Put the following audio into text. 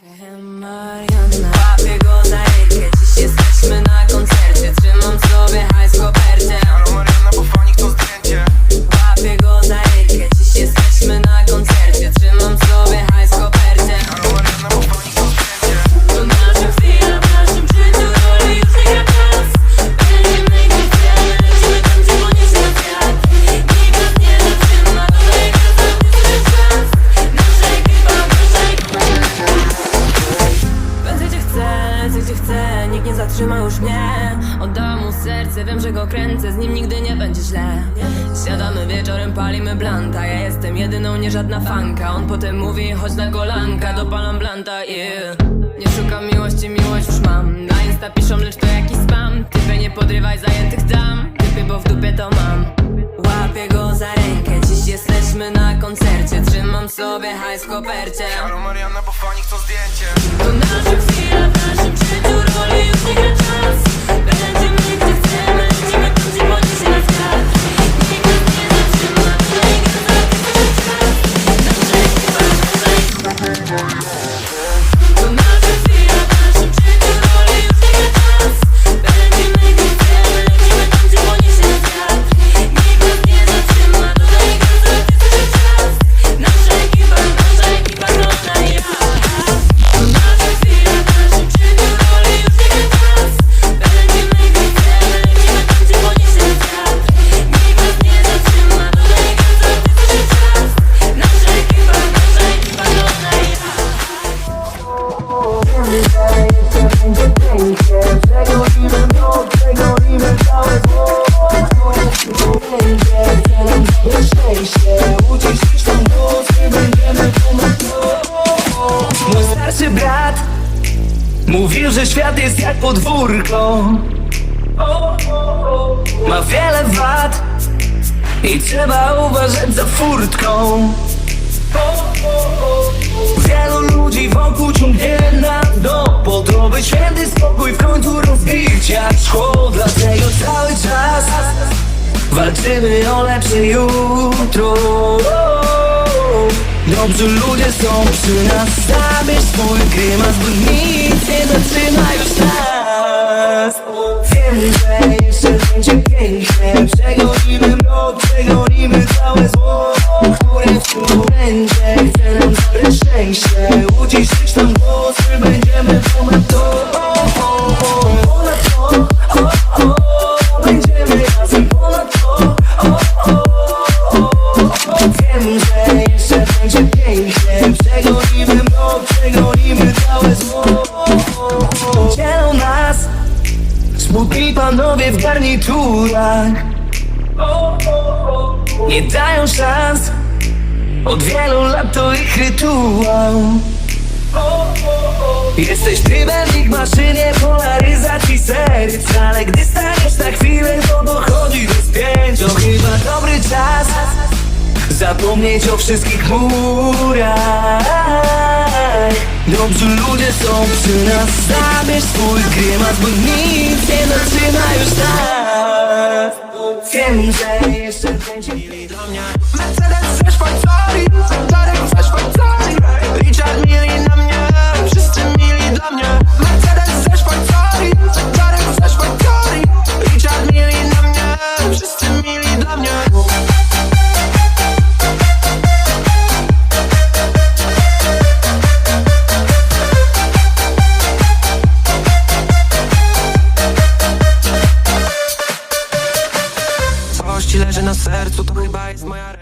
Kaham zatrzyma już mnie. Oddam mu serce, wiem, że go kręcę, z nim nigdy nie będzie źle. Siadamy wieczorem, palimy blanta, ja jestem jedyną, nie żadna fanka. On potem mówi, chodź na golanka, dopalam blanta, yeah Nie szukam miłości, miłość już mam. Na Insta piszą, lecz to jakiś spam. Typy nie podrywaj zajętych dam. Typy, bo w dupie to mam. Łapię go za rękę, dziś jesteśmy na koncercie. Trzymam sobie hajs w kopercie. Halo Marianna, bo fani chcą zdjęcie. To nasza chwila w naszym życiu, brat Mówił, że świat jest jak podwórko. Ma wiele wad I trzeba uważać za furtką. Wielu ludzi wokół ciągnie na dno. Po to by święty spokój w końcu rozbić jak szkło. Dlatego cały czas Walczymy o lepsze jutro. Dobrzy ludzie są przy nas Grymas, bo nic nie zatrzyma już nas Wiem, że jeszcze będzie pięknie. Przegonimy mrok, przegonimy całe zło Które wciąż będzie Chce nam zabrać szczęście. Uciszyć nam głosy, będziemy ponad to Smutni panowie w garniturach Nie dają szans Od wielu lat to ich rytuał. Jesteś trybem w maszynie polaryzacji serc Ale gdy staniesz na chwilę to dochodzi do spięć To chyba dobry czas Zapomnieć o wszystkich murach Dobrzy ludzie są przy nas. Zabierz swój grymas, bo nic nie zatrzyma już nas Wiem, że jeszcze będzie Mercedes ze Szwajcarii Ferrari ze Szwajcarii Richard mili na mnie. Wszyscy mili dla mnie sercu, to chyba jest moja